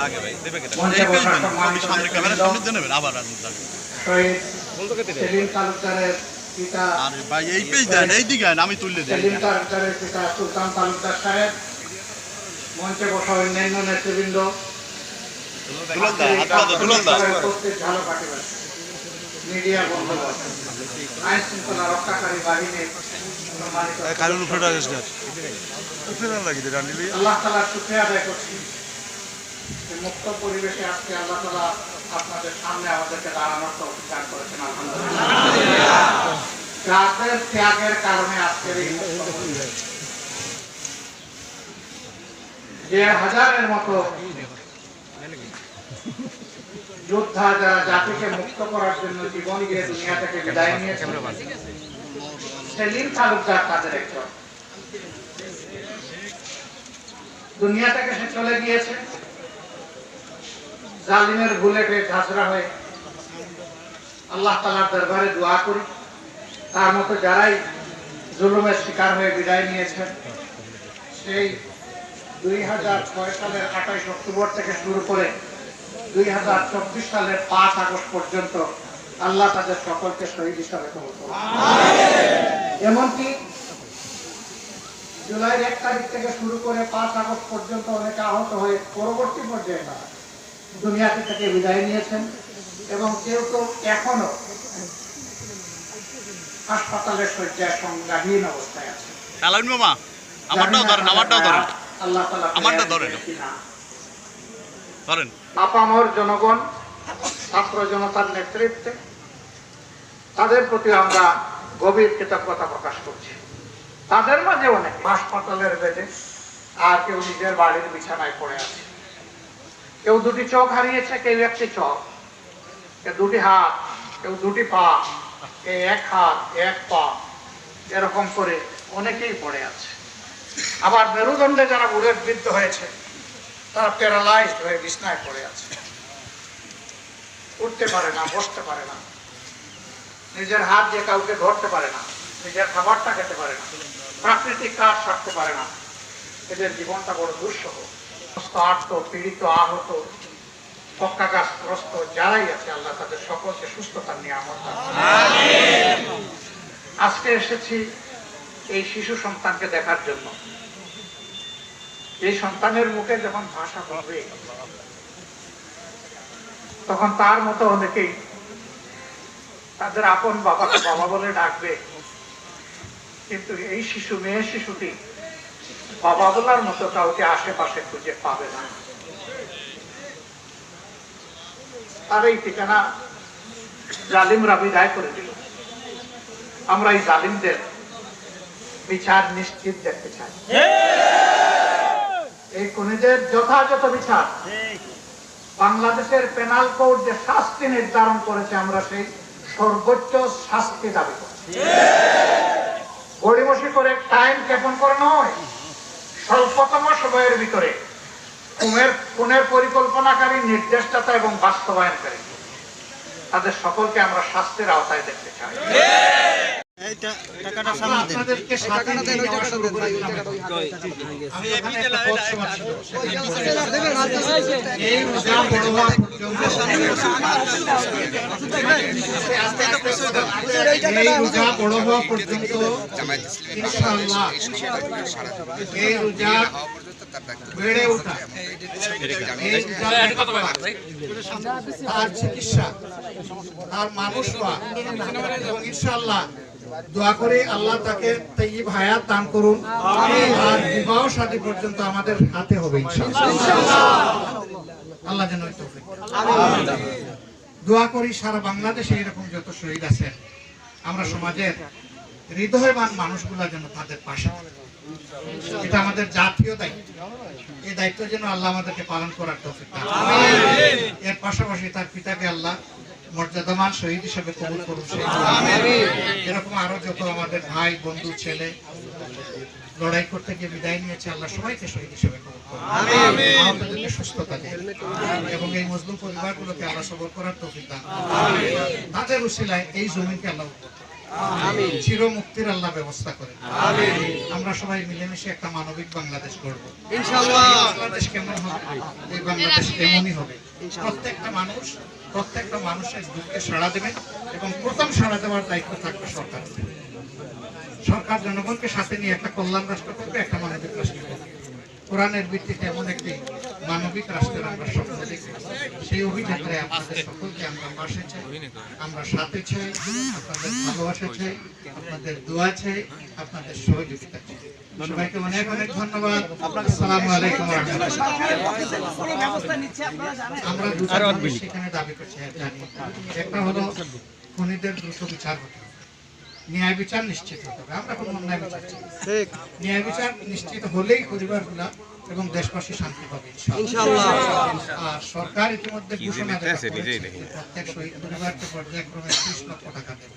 লাগে ভাই দেবে কেটে মঞ্চে এই পেজ বসার দেন সম্মানিত সামনে ক্যামেরা সামনে দিয়ে নেবেন আবার আসুন তাহলে। শহীদ সেলিম তালুকদারের পিতা আরে ভাই এই পেজ দেন এই দিকে আমি তুললে দিই। সুলতান তালুকদার সাহেব মঞ্চে বসা অন্যান্য নেতৃবৃন্দ। মিডিয়া বন্ধুগণ, আইন শৃঙ্খলা রক্ষাকারী বাহিনীর সম্মানিত। আল্লাহ শুক্রিয়া আদায় করছি। মুক্ত পরিবেশে আজকে আল্লাহ তালা আপনাদের সামনে আমাদেরকে দাঁড়ানোর করেছেন, আলহামদুলিল্লাহ। ত্যাগের কারণে আজকের এই যে হাজারের মতো যোদ্ধা যারা জাতিকে মুক্ত করার জন্য জীবন দিয়ে দুনিয়া থেকে বিদায় নিয়েছেন সেলিম তালুকদার তাদের একজন। দুনিয়া থেকে সে চলে গিয়েছে। জালিমের বুলেটে ঝাঁঝরা হয়ে। আল্লাহ তালার দরবারে দোয়া করি। তার মতো যারাই জুলুমের শিকার হয়ে বিদায় নিয়েছেন সেই দুই হাজার ছয় সালের আঠাইশ অক্টোবর থেকে শুরু করে দুই হাজার চব্বিশ সালের পাঁচ আগস্ট পর্যন্ত আল্লাহ তাদের সকলকে শহীদ হিসাবে এমনকি জুলাইয়ের এক তারিখ থেকে শুরু করে পাঁচ আগস্ট পর্যন্ত অনেকে আহত হয়ে পরবর্তী পর্যায়ে তারা দুনিয়াতে থেকে বিদায় নিয়েছেন এবং কেউ তো এখনও হাসপাতালের শয্যায় সংজ্ঞাহীন অবস্থায় আছে। মামা আমারটাও ধরেন আমারটাও ধরেন। আল্লাহ আমারটা ধরেন। ধরেন। আপামর জনগণ ছাত্র জনতার নেতৃত্বে তাদের প্রতি আমরা গভীর কৃতজ্ঞতা প্রকাশ করছি। তাদের মাঝে অনেক হাসপাতালের বেডে আর কেউ নিজের বাড়ির বিছানায় পড়ে আছে। কেউ দুটি চোখ হারিয়েছে, কেউ একটি চোখ। কেউ দুটি হাত, কেউ দুটি পা এক হাত এক পা। এরকম করে অনেকেই পড়ে আছে। আবার মেরুদণ্ডে যারা বুড়ের বৃদ্ধ হয়েছে, তারা প্যারালাইজড হয়ে বিছনায় পড়ে আছে। উঠতে পারে না, বসতে পারে না। নিজের হাত দিয়ে কাউকে ধরতে পারে না, নিজের খাবারটা খেতে পারে না, প্রাকৃতিক কাজ সারতে পারে না। এদের জীবনটা বড় দুঃসহ। আর্ত পীড়িত, আহত পক্ষাঘাতগ্রস্ত যারাই আছে, আল্লাহ তাদের সকলকে আজকে এসেছি এই শিশু সন্তানকে দেখার জন্য। এই সন্তানের মুখে যখন ভাষা হবে তখন তার মতো অনেকেই তাদের আপন বাবাকে বাবা বলে ডাকবে। কিন্তু এই শিশু, মেয়ে শিশুটি মতো কাউকে আশেপাশে খুঁজে পাবে না। এই ঠিকানা জালিমরা বিদায় করে দিল। আমরা এই জালিমদের বিচার নিশ্চিত দেখতে চাই। এই যথাযথ বিচার বাংলাদেশের পেনাল কোড যে শাস্তি নির্ধারণ করেছে, আমরা সেই সর্বোচ্চ শাস্তি দাবি করি গড়িমসি করে টাইম ক্ষেপণ করে নয়? স্বল্পতম সময়ের ভিতরে কুমের কোনের পরিকল্পনাকারী, নির্দেশদাতা এবং বাস্তবায়নকারী। তাদের সকলকে আমরা শাস্তির আওতায় দেখতে চাই। এই রোজা বড় হওয়া পর্যন্ত এই রোজা বড় হওয়া পর্যন্ত ইনশাআল্লাহ এই রোজা বেড়ে ওঠা এই তার চিকিৎসা তার মানুষ হওয়া এবং ইনশাআল্লাহ দোয়া করি আল্লাহ তাকে তাইয়িব হায়াত দান করুন। আর বিবাহ শাদী পর্যন্ত আমাদের হাতে হবে আল্লাহ যেন। দোয়া করি সারা বাংলাদেশে এরকম যত শহীদ আছেন আমরা সমাজের হৃদয়বান মানুষগুলা যেন তাদের পাশে এটা আমাদের জাতীয় দায়িত্ব। এই দায়িত্ব যেন আল্লাহ আমাদেরকে পালন করার তৌফিক এর পাশাপাশি তার পিতাকে আল্লাহ মর্যাদামান শহীদ হিসেবে কবুল করুন। এরকম আরও যত আমাদের ভাই বন্ধু ছেলে লড়াই করতে গিয়ে বিদায় নিয়েছে আল্লাহ সবাইকে শহীদ হিসেবে কবুল করুন। সুস্থতা এবং এই মজলুম পরিবারগুলোকে আল্লাহ সবর করার তৌফিক দান তাদের উসিলায় এই জমিকে আল্লাহ চির মুক্তির আল্লাহ ব্যবস্থা করেন আমরা সবাই মিলেমিশে একটা মানবিক বাংলাদেশ গড়বো। বাংলাদেশ কেমন হবে? এই বাংলাদেশ এমনই হবে। প্রত্যেকটা মানুষ, প্রত্যেকটা মানুষের দুঃখে সাড়া দেবে এবং প্রথম সাড়া দেওয়ার দায়িত্ব থাকবে সরকার। সরকার জনগণকে সাথে নিয়ে একটা কল্যাণ রাষ্ট্র করবে, একটা মানবিক রাষ্ট্র করবে। কোরআনের ভিত্তিতে এমন একটি মানবিক রাষ্ট্রের আমরা স্বপ্ন দেখি। সেই অভিযাত্রায় আপনাদের সকলকে আমরা পাশে চাই আমরা সাথে চাই আপনাদের ভালোবাসা চাই আপনাদের দোয়া চাই আপনাদের সহযোগিতা চাই। সবাইকে অনেক অনেক ধন্যবাদ। আসসালামু আলাইকুম আমরা দুটো সেখানে দাবি করছি হ্যাঁ, জানি। একটা হলো খুনিদের দ্রুত বিচার হতে ন্যায় বিচার নিশ্চিত হতে হবে। আমরা কোনো অন্যায় বিচার চাই ন্যায় বিচার নিশ্চিত হলেই পরিবারগুলা এবং দেশবাসী শান্তি পাবে আর সরকার ইতিমধ্যে ঘোষণা প্রত্যেক শহীদ পরিবারকে পর্যায়ক্রমে ত্রিশ লক্ষ টাকা দেবে।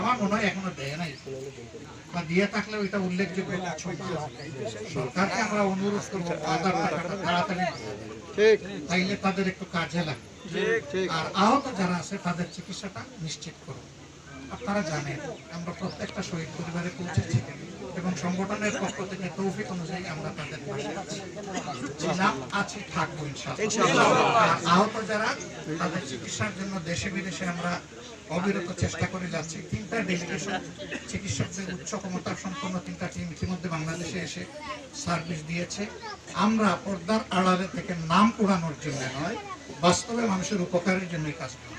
আমার মনে হয় এখনও দেয় নাই। বা দিয়ে থাকলে ওইটা উল্লেখযোগ্য সরকারকে আমরা অনুরোধ করব আধার টাকাটা তাড়াতাড়ি। তাইলে তাদের একটু কাজে লাগে আর আহত যারা আছে তাদের চিকিৎসাটা নিশ্চিত করুন আপনারা জানেন আমরা প্রত্যেকটা শহীদ পরিবারে পৌঁছেছি এবং সংগঠনের পক্ষ থেকে তৌফিক অনুযায়ী আমরা তাদের পাশে আছি। ছিলাম আছি থাকব আহত যারা তাদের চিকিৎসার জন্য দেশে বিদেশে আমরা অবিরত চেষ্টা করে যাচ্ছি। তিনটা ডেলিগেশন চিকিৎসকদের উচ্চ ক্ষমতা সম্পন্ন তিনটা টিম ইতিমধ্যে বাংলাদেশে এসে সার্ভিস দিয়েছে। আমরা পর্দার আড়ালে থেকে নাম উড়ানোর জন্য নয় বাস্তবে মানুষের উপকারের জন্যই কাজ করি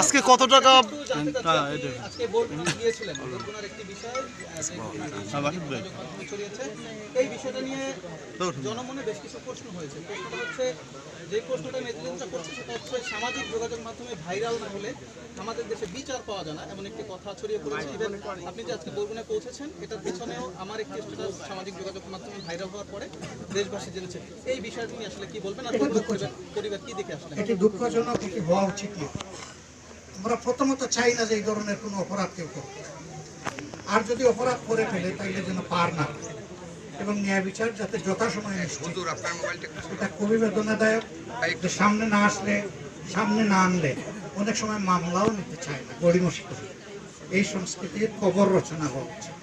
আজকে কত টাকা? আজকে বোর্ড গিয়েছিলেন বোর্ডগুলোর একটি বিষয় আহ, যে যোগাযোগ ছড়িয়েছে। এই বিষয়টা নিয়ে জনমনে বেশ কিছু প্রশ্ন হয়েছে। প্রশ্নটা হচ্ছে যে প্রশ্নটা মেদিনীটা করছে সেটা হচ্ছে সামাজিক যোগাযোগ মাধ্যমে ভাইরাল না হলে আমাদের দেশে বিচার পাওয়া যায় না এমন একটি কথা ছড়িয়ে পড়েছে। ইভেন আপনি যে আজকে বরগুনায় পৌঁছেছেন এটার পেছনেও আমার একটি স্ট্যাটাস সামাজিক যোগাযোগ মাধ্যমে ভাইরাল হওয়ার পরে দেশবাসী জেনেছে। এই বিষয়টি নিয়ে আসলে কি বলবেন আর পরিবার পরিবার কি দেখে আসলেন? এটি দুঃখজনক এটি হওয়া উচিত নয়। আমরা প্রথমত চাই না যে এই ধরনের কোনো অপরাধ কেউ করবে আর যদি অপরাধ করে ফেলে তাইলে যেন পার না এবং ন্যায় বিচার যাতে যথাসময়ে এটা খুবই বেদনাদায়ক যে সামনে না আসলে সামনে না আনলে অনেক সময় মামলাও নিতে চায় না গড়িমসি করে এই সংস্কৃতির কবর রচনা হওয়া উচিত।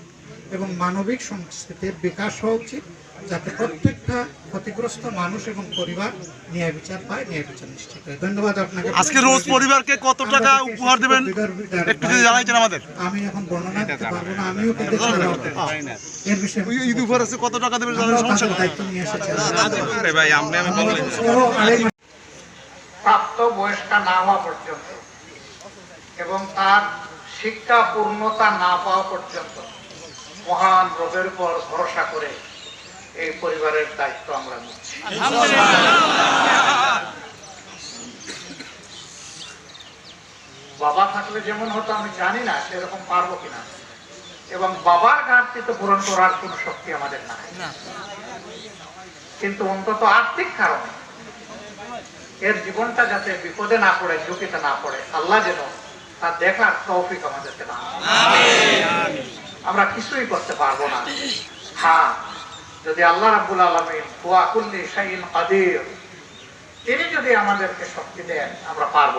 এবং মানবিক সংস্কৃতির বিকাশ হওয়া উচিত। যাতে প্রত্যেকটা ক্ষতিগ্রস্ত মানুষ এবং পরিবার ন্যায় বিচার পায় ন্যায় বিচার নিশ্চিত হয় ধন্যবাদ আপনাকে আজকে রোজ পরিবারকে কত টাকা উপহার দেবেন একটু যদি জানাইছেন আমাদের আমি এখন বর্ণনা দিতে পারব না আমিও কিন্তু এর বিষয়ে ঈদ উপহার আছে কত টাকা দেবেন আমরাও সমস্যা দায়িত্ব নিয়ে এসেছি ভাই আমি আমি প্রাপ্ত বয়স্কা না হওয়া পর্যন্ত এবং তার শিক্ষা পূর্ণতা না পাওয়া পর্যন্ত মহান রবের উপর ভরসা করে এই পরিবারের দায়িত্ব আমরা নিচ্ছি। বাবা থাকলে যেমন হতো আমি জানি না সেরকম পারব কিনা। এবং বাবার ঘাটতি তো পূরণ করার কোন শক্তি আমাদের নাই। কিন্তু অন্তত আর্থিক কারণে এর জীবনটা যাতে বিপদে না পড়ে ঝুঁকিতে না পড়ে আল্লাহ যেন তার দেখার তৌফিক আমাদেরকে না আমরা কিছুই করতে পারব না। হ্যাঁ যদি আল্লাহ রাব্বুল আলামিন হুয়া কুল্লি শাইইন কাদির তিনি যদি আমাদেরকে শক্তি দেন আমরা পারব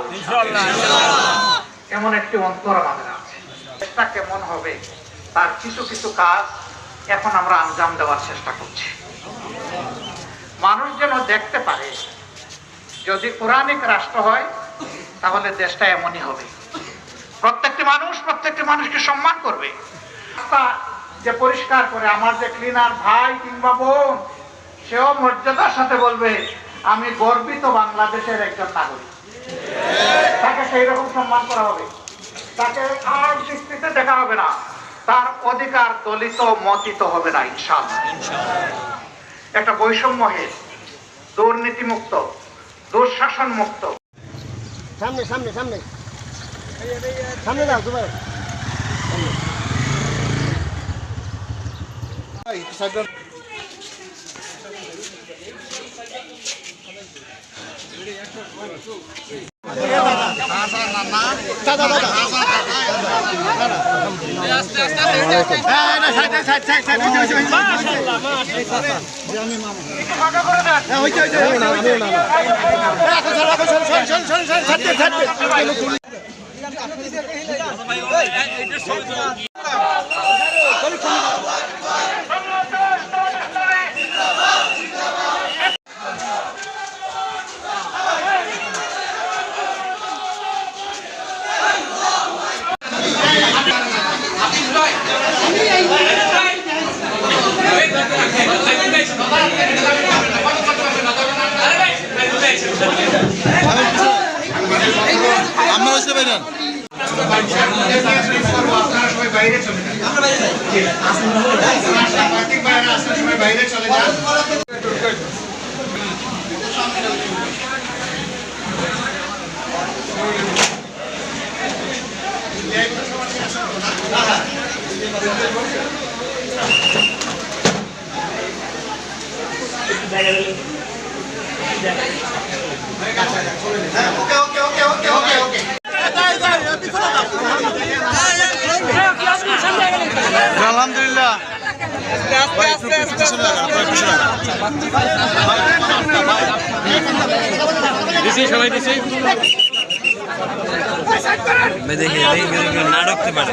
এমন একটি অন্তর আমাদের আছে। চেষ্টা কেমন হবে তার কিছু কিছু কাজ এখন আমরা আঞ্জাম দেওয়ার চেষ্টা করছি। মানুষ যেন দেখতে পারে যদি কোরআনিক রাষ্ট্র হয় তাহলে দেশটা এমনই হবে। প্রত্যেকটি মানুষ প্রত্যেকটি মানুষকে সম্মান করবে। যে পরিষ্কার করে আমার যে ক্লিনার ভাই কিংবা বোন সেও মর্যাদার সাথে বলবে আমি গর্বিত বাংলাদেশের একজন নাগরিক। তাকে সেই রকম সম্মান করা হবে। তাকে আর দৃষ্টিতে দেখা হবে না। তার অধিকার দলিত মতিত হবে না ইনশাআল্লাহ। একটা বৈষম্যহীন দুর্নীতি মুক্ত দুঃশাসন মুক্ত সামনে সামনে সামনে। সামনে দাও দুবার আমরা আপনারা সবাই বাইরে চলে যান সাংবাদিক আলহামদুলিল্লাহ রাখেন। দেখে দেখে না রাখতে পারে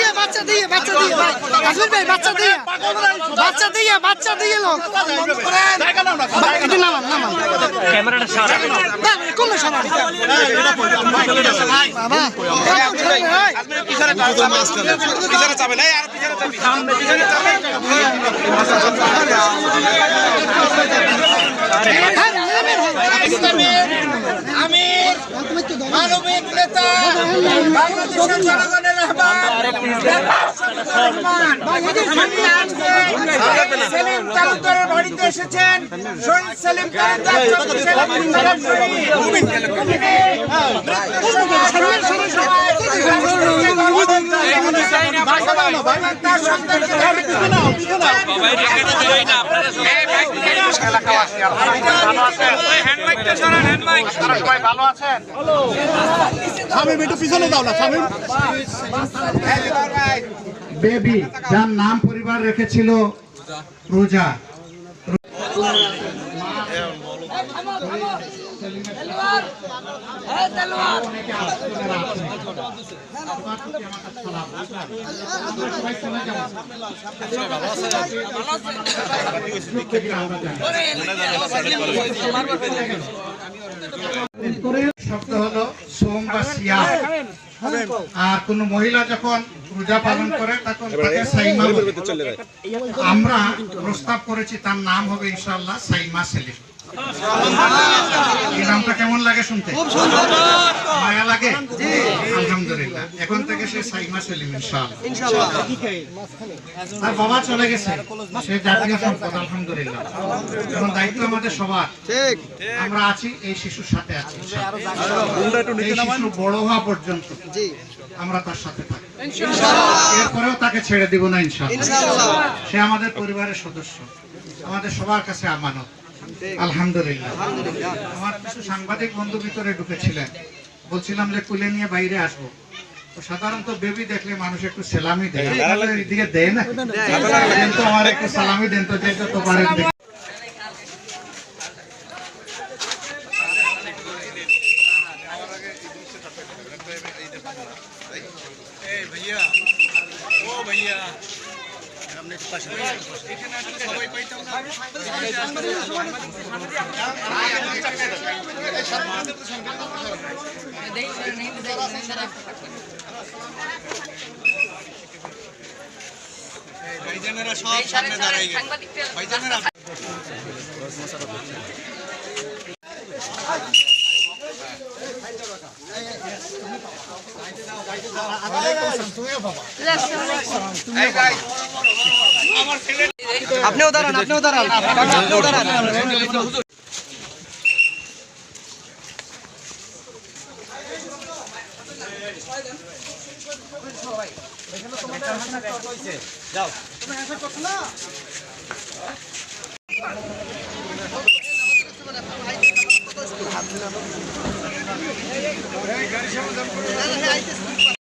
সারা সরি বাচ্চা দিয়ে বাচ্চা দিয়ে ভাই আসল ভাই বাচ্চা দিয়ে বাচ্চা দিয়ে বাচ্চা দিয়ে লোক ক্যামেরাটা সারা না কোন সমান বাবা পিছনে যাবে না আর পিছনে যাবে আমির মানবিক নেতা বাংলাদেশের জনগণের সেলিম তালুকদারের বাড়িতে এসেছেন শহীদ সেলিম তালুকদার বেবি যার নাম পরিবার রেখেছিল রোজা। শব্দ হলো সোম বা সিয়াম। আর কোন মহিলা যখন রোজা পালন করে, তখন তাকে সাইমা আমরা প্রস্তাব করেছি, তার নাম হবে ইনশাল্লাহ সাইমা সেলিম। এই নামটা কেমন লাগে শুনতে? মায়া লাগে? আলহামদুলিল্লাহ। এখন থেকে সে সাইমা সেলিম ইনশাআল্লাহ। তার বাবা চলে গেছে। সে জাতীয় সম্পদ আলহামদুলিল্লাহ। এখন দায়িত্ব আমাদের সবার। আমরা আছি এই শিশুর সাথে আছি এই শিশু বড় হওয়া পর্যন্ত আমরা তার সাথে থাকি এরপরেও তাকে ছেড়ে দিব না ইনশাআল্লাহ। সে আমাদের পরিবারের সদস্য। আমাদের সবার কাছে আমানত। আলহামদুলিল্লাহ। আমার কিছু সাংবাদিক বন্ধু ভিতরে ঢুকেছিলেন। বলছিলাম যে কুলে নিয়ে বাইরে আসব। সাধারণত বেবি দেখলে মানুষ একটু সেলামি দেয়। এদিকে দেয় না? আমার একটু সালামি দেন তো যত পারেন দেখি। ভাইজানেরা সব সামনে দাঁড়াই গেছে। ভাইজানেরা দাঁড়ান আপনিও দাঁড়ান। কাকা, আপনিও ভাবছি না